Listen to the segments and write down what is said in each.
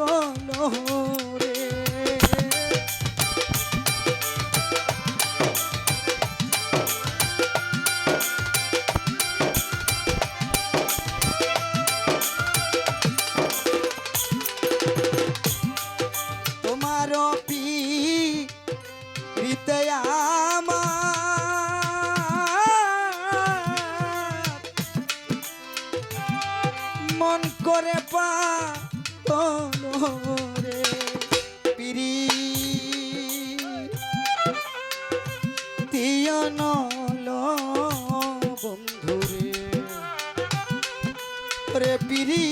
পাগল রে তোমার আমার মন করে পা রে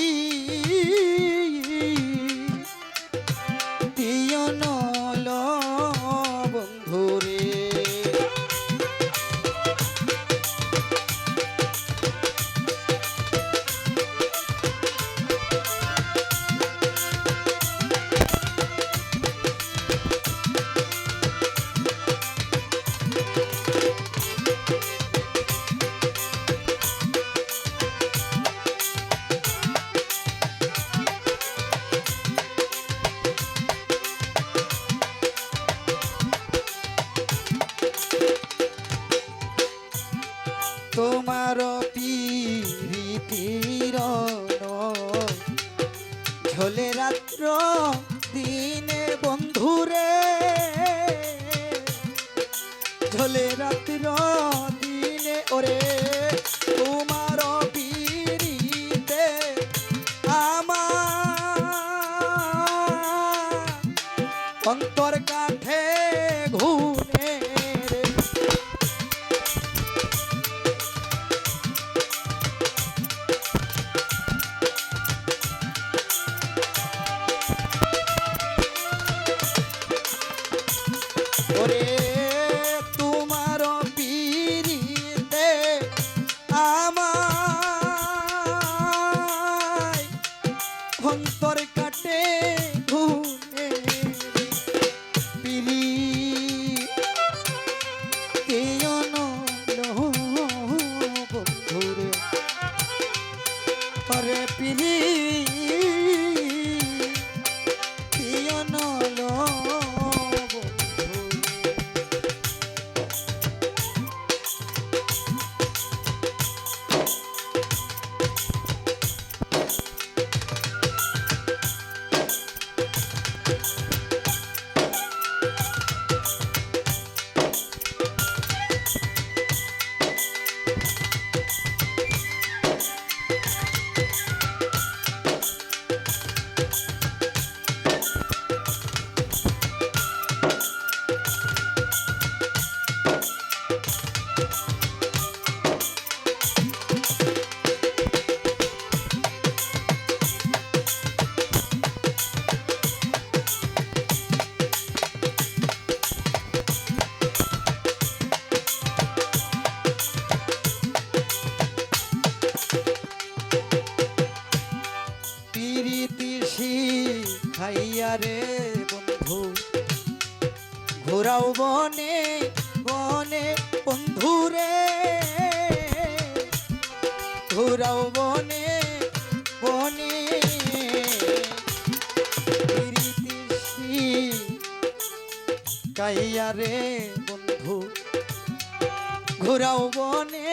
ঝোলে রাত্র দিনে ওরে তোমার পিড়িতে আমার অন্তর কাঠে ঘুরে খাইয়া রে বন্ধু, ঘোরাও বনে বনে বন্ধু রে। ঘোরাও বনে বনে। কাইয়া রে বন্ধু, ঘোরাও বনে